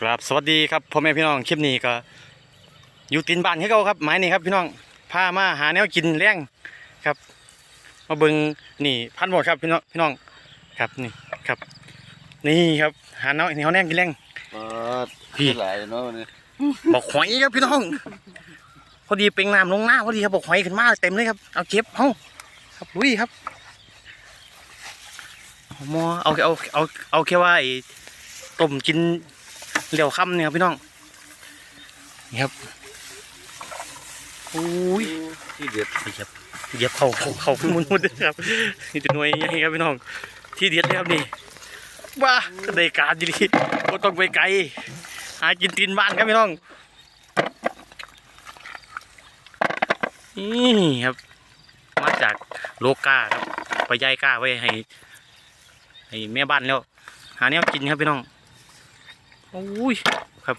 ครับสวัสดีครับพ่อแม่พี่น้องคลิปนี้ก็อยู่ตินบ้านให้เขาครับหมายนี่ครับพี่น้องพามาหาแนวกินแรงครับ มาเบิงนี่พันหมดครับพี่น้องพี่น้องครับนี่ครับ นี่ครับหาแนวแนวแรงกินแรงเออพี่หลายเนาะวันนี้บอกหอยครับพี่น้องพอดีเป็นน้ำลงหน้าพอดีครับบอกหอยขึ้นมาเต็มเลยครับเอาเก็บเฮ้าครับลุยครับเอาหมอเอาเอาเอาเอาแค่ว่าไอ้ต้มกิน เหลียวค่ำเนี่ยครับพี่น้อง นี่ครับอุ้ยที่เด็ดเหยียบเหยียบเขาเขาเขามุนมุนเลยครับนี่จะหน่วยใหญ่ครับพี่น้อง ที่เด็ดเลยครับนี่ว้าได้การดีก็ต้องไปไกล หากินตีนบ้านครับพี่น้องนี่ครับ มาจากโลกาครับ ไปย้ายกาไว้ให้ให้แม่บ้านแล้ว หาแนวกินครับพี่น้องโอ้ยครับ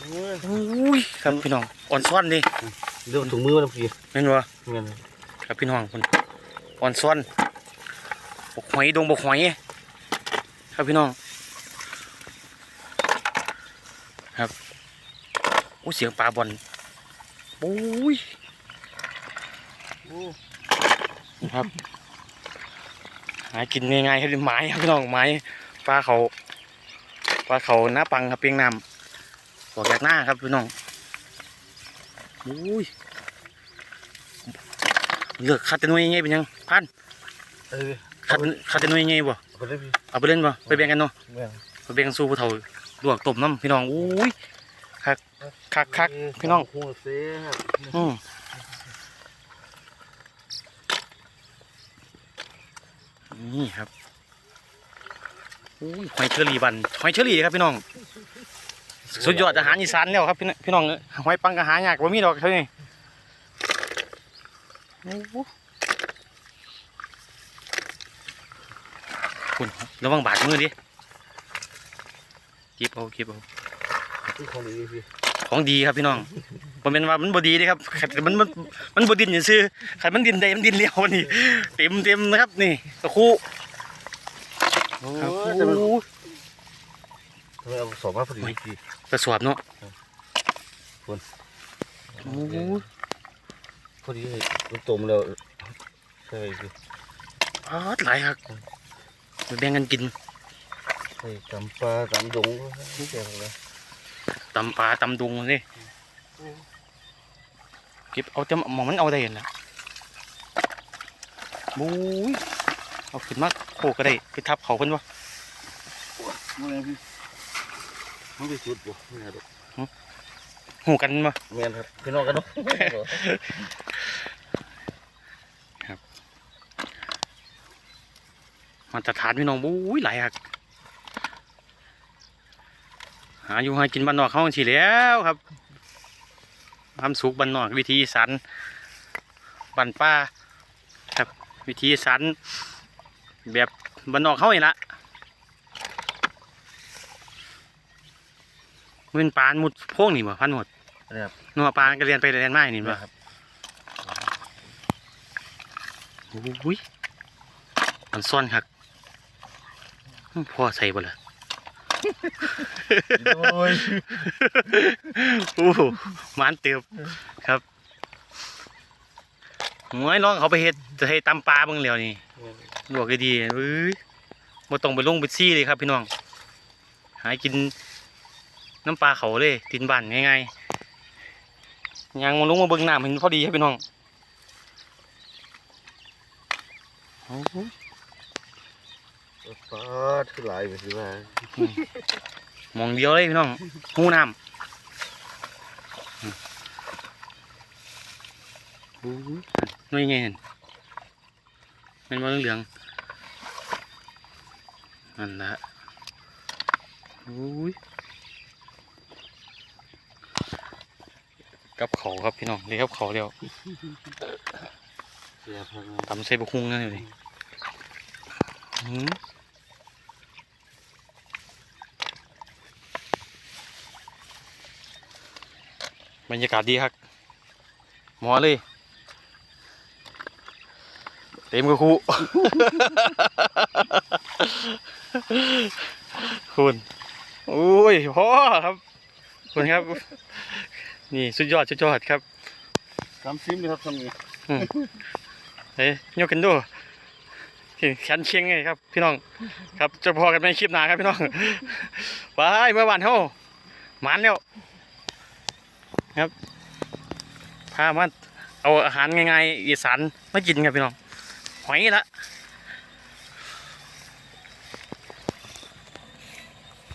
โอ้ยครับพี่น้องอ่อนซ้อนดิเรื่องถุงมือมันพี่แม่นบ่เงินครับพี่น้องคนอ่อนซ้อนบกหอยดงบกหอยครับพี่น้องครับโอ้เสียงปลาบอลโอ้ยครับ หากินง่ายๆครับไม้ครับพี่น้องไม้ปลาเขา ปลาเขาหน้าปังครับเพียงน้ำบอกจากหน้าครับพี่น้องโอ้ยเลือกคัดแตหนวยยังไงเป็นยังพันเออคัดคัดแตหนวยยังไงบ่คนได้พี่เอาไปเล่นบ่ไปแบ่งกันเนาะเงินไปแบ่งกันสู้ผู้เฒ่าลวกต้มน้ำพี่น้องอุ้ยคักคักคักพี่น้องหัวเสียครับอืมนี่ครับอุ้ย หอยเชอรี่บันหอยเชอรี่ครับพี่น้อง สุดยอดอาหารอีสานแล้วครับพี่น้องพี่น้องหอยปังกระหายากว่ามีดอกเท่านี้โอ้โหคุณระวังบาดมือดิเก็บเอาเก็บเอาของดีครับพี่น้องผมเป็นว่ามันบดีเด้ครับขัดมันมันมันบดินอย่าซื้อขัดมันดินใดมันดินเลี้ยวนี่เต็มเต็มนะครับนี่ตะคู โอ้ครับยจะมันทำไมเอาสอบมาพอดีพี่กระสวบเนาะคนโอ้โหพอดีเลยมันต้มแล้วใช่พี่อ๋อหลายครับแบ่งกันกินใส่ตำปลาตำดงนี่แกอะไรตำปลาตำดุงนี่เก็บเอาจะมองมันเอาได้เห็นละบุ้ย เอาขึ้นมาโคก็ได้ไปทับเขาเพิ่นวะมันไงพี่มันไปสุดบ่ไม่เอาดอกหูกันวะเงินครับพี่น้องกันเนาะมาตรฐานพี่น้องบุ้ยหลายครับหาอยู่หากินบ้านนอกเขาสิแหล้วครับทำสุกบ้านนอกวิธีอีสันบ้านป้าครับวิธีอีสัน แบบบ้านนอกเขาเองละมันเป็นปลาหมุดโพวกนี่บ่พันหมดนี่ครับนัวปลาก็เรียนไปเรียนมานี่บ่ครับอุ้ยมันซ่อนครับพ่อใส่บ่ล่ะโอ้ยโอ้โหมันเติบครับ หมวยน้องเขาไปเฮ็ดจะให้ตำปลาเบิ่งแล้วนี่ลวกดีๆเอ้ยบ่ต้องไปลงไปซี่เลยครับ พี่น้อง หากินน้ำปลาเขาเลยตินบ้านง่ายๆยังมาลงมาเบิ่งน้ำเห็นพอดีครับพี่น้องโอ้โหปลาที่หลายไปสิว่าหมองเดียวเลยพี่น้องหูน้ำอืมโอ้ย น้อยไงเห็นเป็นว่าเหลืองๆนั่นละโอ้ยกับเขาครับพี่น้องเรียกกับเขาเดียวเสียพังตำใส่บะฮุงนั่นเลยอื้อหือบรรยากาศดีครับหมอเลย เต็มกระคูคุณโอ้ยพอครับขอบคุณครับ นี่สุดยอดสุดยอดครับสามซิมเลยครับทำนี้เฮ้ยยกกันดูแขนเชียงไงครับ พี่น้อง ครับจะพอกันในคลิปหน้าครับพี่น้องไปเมื่อวานเท่าหมานแล้วครับพามาเอาอาหารง่ายๆอีสานมากินครับพี่น้อง หอยละ